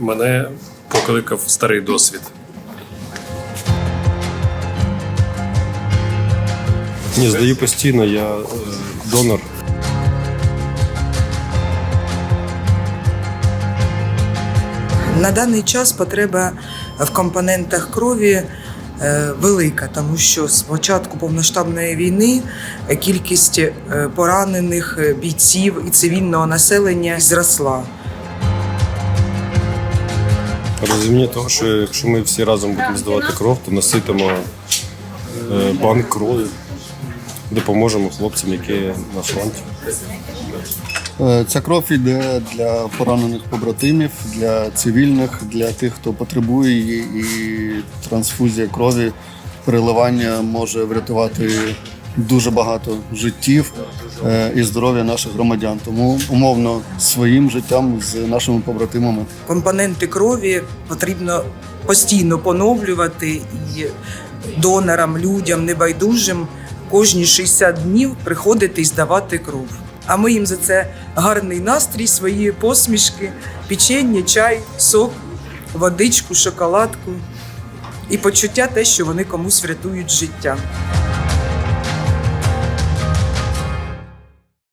мене покликав старий досвід. Ні, здаю постійно, я е, донор. На даний час потреба в компонентах крові е, велика, тому що з початку повноштабної війни е, кількість е, поранених бійців і цивільного населення зросла. Розуміння того, що якщо ми всі разом будемо здавати кров, то наситимо е, банк крові, допоможемо хлопцям, які на фронті. Е, Ця кров йде для поранених побратимів, для цивільних, для тих, хто потребує її, і трансфузія крові, переливання може врятувати дуже багато життів е, і здоров'я наших громадян. Тому умовно своїм життям з нашими побратимами. Компоненти крові потрібно постійно поновлювати і донорам, людям небайдужим кожні 60 днів приходити і здавати кров. А ми їм за це гарний настрій, свої посмішки, печення, чай, сок, водичку, шоколадку і почуття те, що вони комусь врятують життя.